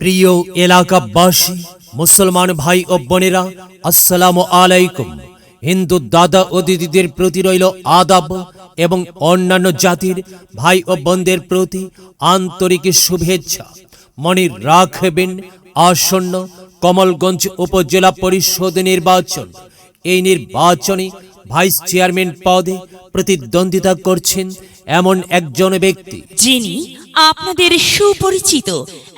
প্রিয় এলাকাবাসী, মুসলমান ভাই ও বোনেরা, আসসালামু আলাইকুম। হিন্দু দাদা ও দিদিদের প্রতি রইল আদাব এবং অন্যান্য জাতির ভাই ও বোনদের প্রতি আন্তরিক শুভেচ্ছা। মনে রাখবেন, আসন্ন কমলগঞ্জ উপজেলা পরিষদ নির্বাচন। এই নির্বাচনে ভাইস চেয়ারম্যান পদে প্রতিদ্বন্দ্বিতা করছেন এমন একজন ব্যক্তি। যিনি আপনাদের সুপরিচিত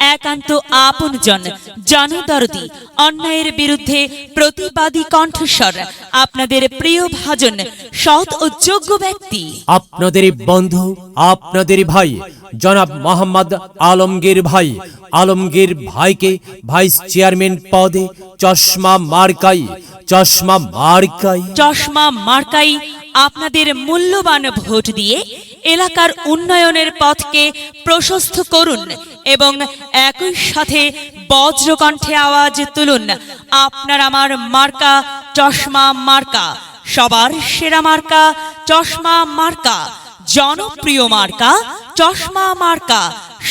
একান্ত আপনজন জনদরদি অন্যায়ের বিরুদ্ধে প্রতিবাদী কণ্ঠস্বর, আপনাদের প্রিয় ভাজন, সৎ ও যোগ্য ব্যক্তি। আপনাদেরই বন্ধু, আপনাদেরই ভাই জনাব মোহাম্মদ আলমগীর ভাই। আলমগীর ভাইকে ভাইস চেয়ারম্যান পদে চশমা মার্কাই চশমা মার্কাই। চশমা মার্কাই আপনাদের মূল্যবান ভোট দিয়ে এলাকার উন্নয়নের পথকে প্রশস্ত করুন এবং একই সাথে বজ্রকণ্ঠে আওয়াজ তুলুন, আপনার আমার মার্কা চশমা মার্কা, সবার সেরা মার্কা চশমা মার্কা, জনপ্রিয় মার্কা চশমা মার্কা,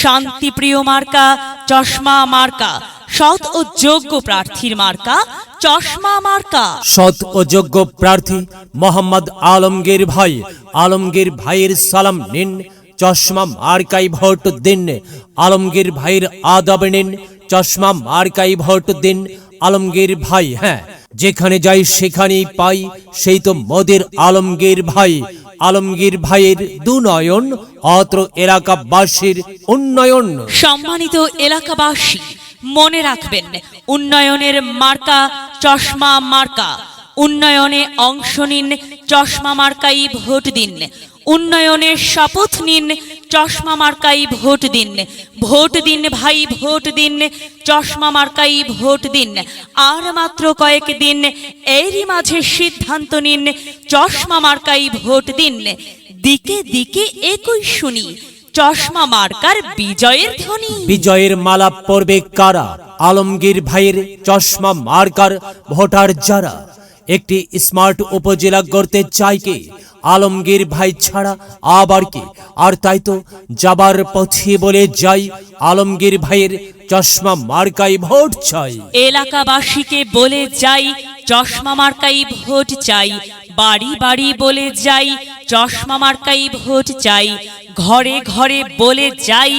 শান্তিপ্রিয় মার্কা, চশমা মার্কা, সৎ ও যোগ্য প্রার্থীর মার্কা, চশমা মার্কা। সৎ ও যোগ্য প্রার্থী মোহাম্মদ আলমগীর ভাই। আলমগীর ভাইয়ের সালাম নিন, চশমা মার্কাই ভোট দিন। আলমগীর ভাইয়ের আদব নিন, চশমা মার্কাই ভোট দিন। আলমগীর ভাই হ্যাঁ যেখানে যাই সেখানেই পাই, সেই তো মোদের আলমগীর ভাই। আলমগীর ভাইয়ের দুনয়ন অত্র এলাকাবাসীর উন্নয়ন। সম্মানিত এলাকাবাসী, মনে রাখবেন, উন্নয়নের মার্কা চশমা মার্কা। উন্নয়নে অংশ নিন, চশমা মার্কাই ভোট দিন। উন্নয়নের শপথ নিন চশমা মার্কাই ভোট দিন ভোট দিন ভাই, ভোট দিন, চশমা মার্কাই ভোট দিন। আর মাত্র কয়েক দিন, এরই মাঝে সিদ্ধান্ত নিন, চশমা মার্কাই ভোট দিন। দিকে দিকে একই শুনি, চশমা মার্কার বিজয়ের ধ্বনি। বিজয়ের মালা পরবে কারা? আলমগীর ভাইয়ের চশমা মার্কার ভোটার যারা? একটি স্মার্ট উপজেলা গড়তে চাই কে? আলমগীর ভাই ছাড়া আবার কি? আর তাই তো যাবার পথে বলে যাই, আলমগীর ভাইয়ের চশমা মার্কাই ভোট চাই। এলাকাবাসীকে বলে যাই, চশমা মার্কাই ভোট চাই। বাড়ি বাড়ি বলে যাই, চশমা মার্কাই ভোট চাই। ঘরে ঘরে বলে যাই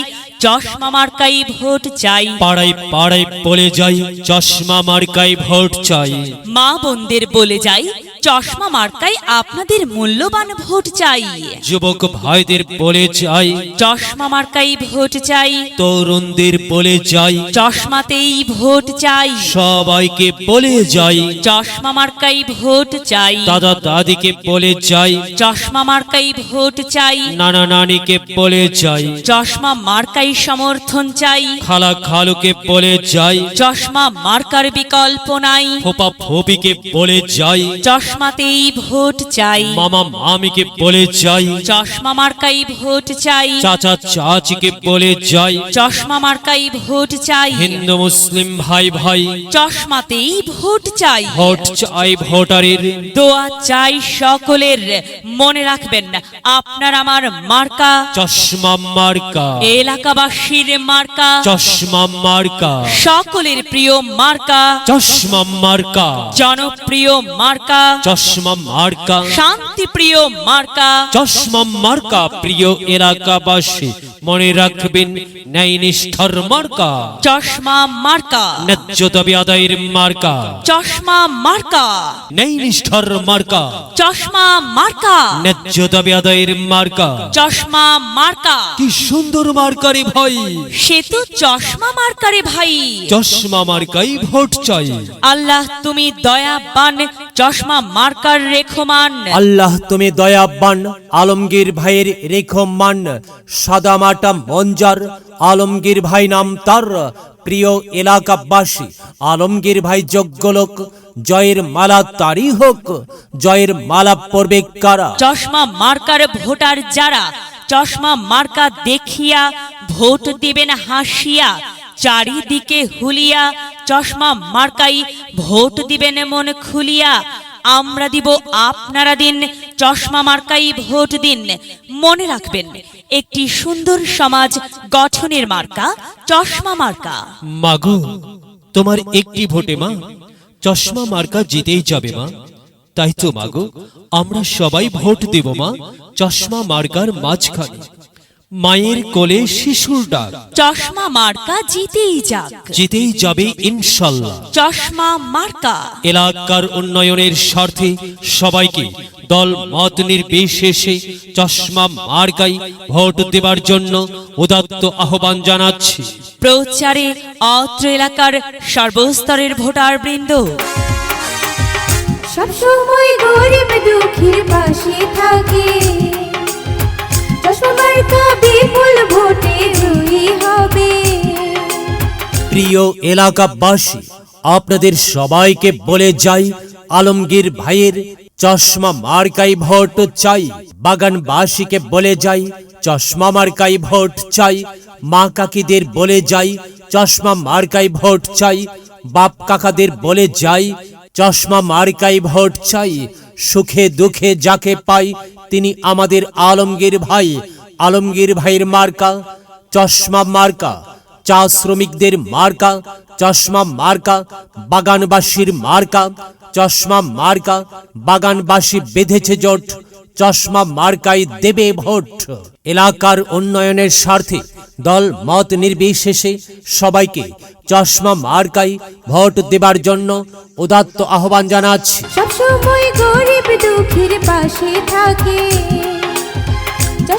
চশমা মার্কাই ভোট চাই। পাড়ায় পাড়ায় বলে যাই চশমা মার্কাই ভোট চাই। মা বোনদের বলে যাই চশমা মার্কাই আপনাদের মূল্যবান ভোট চাই। যুবক ভাইদের বলে যাই চশমা মার্কাই ভোট চাই। তরুণদের বলে যাই চশমাতেই ভোট চাই। সবাইকে বলে যাই। চশমা মার্কাই ভোট চাই। দাদা দাদিকে বলে যাই। চশমা মার্কাই ভোট চাই। নানা নানিকে বলে যাই। চশমা মার্কাই সমর্থন চাই। খালা খালুকে বলে যাই। চশমা মার্কার বিকল্প নাই। ফোপা ফোপিকে বলে যাই। চশমাতেই ভোট চাই। মামা মামিকে বলে যাই। চশমা মার্কাই ভোট চাই। চাচা চাচিকে বলে যাই। চশমা মার্কাই ভোট চাই। হিন্দু মুসলিম ভাই ভাই। চশমাতেই ভোট চাই। ভোট চাই ভোটারের। দোয়া চাই সকলের। মনে রাখবেন আপনার আমার মার্কা। চশমা মার্কা। এলাকাবাসীর মার্কা। চশমা মার্কা। সকলের প্রিয় মার্কা। চশমা মার্কা। জনপ্রিয় মার্কা। চশমা মার্কা। শান্তিপ্রিয় মার্কা। চশমা মার্কা প্রিয় এলাকাবাসী। মনে রাখবেন ন্যায় নিষ্ঠার মার্কা। চশমা মার্কা। ন্যায্য দাবি আদায়ের মার্কা। চশমা মার্কা। ন্যায় নিষ্ঠার মার্কা। চশমা মার্কা। ন্যায্য দাবি আদায়ের মার্কা। চশমা মার্কা। কি সুন্দর মার্কারে ভাই। সে তো চশমা মার্কারে ভাই। চশমা মার্কাই ভোট চাই। আল্লাহ তুমি দয়াবান চশমা মার্কার রেখমান। আল্লাহ তুমি দয়াবান আলমগীর ভাইয়ের রেখো মান সাদামাটা মঞ্জার। আলমগীর ভাই নাম তার। প্রিয় এলাকাবাসী, আলমগীর ভাই যোগ্য লোক। জয়ের মালা তারই হোক। জয়ের মালা পড়বে কারা? চশমা মার্কার ভোটার যারা, চশমা মার্কা দেখিয়া ভোট দিবেন হাসিয়া, চারিদিকে হুলিয়া, চশমা মার্কাই ভোট দিবেন মন খুলিয়া। আমরা দিব আপনারা দিন চশমা মার্কাই ভোট দিন। মনে রাখবেন, একটি সুন্দর সমাজ গঠনের মার্কা, চশমা মার্কা। মাগু, তোমার একটি ভোটে মা, চশমা মার্কা জিতেই যাবে মা। তাই তো মাগো, আমরা সবাই ভোট দেব মা, চশমা মার্কার মাঝখানে। মায়ের কোলে শিশুর ডাক। চশমা মার্কা জিতেই যাক। জিতেই যাবে ইনশাল্লাহ। চশমা মার্কা। এলাকার উন্নয়নের স্বার্থে সবাইকে দল মত নির্বিশেষে চশমা মার্কাই ভোট দেবার জন্য উদাত্ত আহ্বান জানাচ্ছি। প্রচারে অত্র এলাকার সর্বস্তরের ভোটার বৃন্দ সবসময় গরিব দুঃখীর পাশে থাকে। চশমা প্রিয় এলাকাবাসী, আপনাদের সবাইকে বলে যাই, আলমগীর ভাইয়ের চশমা মার্কাই ভোট চাই, বাগানবাসীকে বলে যাই, চশমা মার্কাই ভোট চাই, মা কাকিদের বলে যাই, চশমা মার্কাই ভোট চাই, বাপ কাকাদের বলে যাই, চশমা মার্কাই ভোট চাই, সুখে দুঃখে যাকে পাই, তিনি আমাদের আলমগীর ভাই আলমগীর ভাইয়ের মার্কা, চশমা মার্কা, চা শ্রমিকদের মার্কা, চশমা মার্কা, বাগানবাসীর মার্কা, চশমা মার্কা, বাগানবাসী বেঁধেছে জোট, চশমা মার্কাই দেবে ভোট। এলাকার উন্নয়নের স্বার্থে দল মত নির্বিশেষে সবাইকে চশমা মার্কাই ভোট দেবার জন্য উদাত্ত আহ্বান জানাচ্ছি। সবসময় গরিব পাশে থাকে।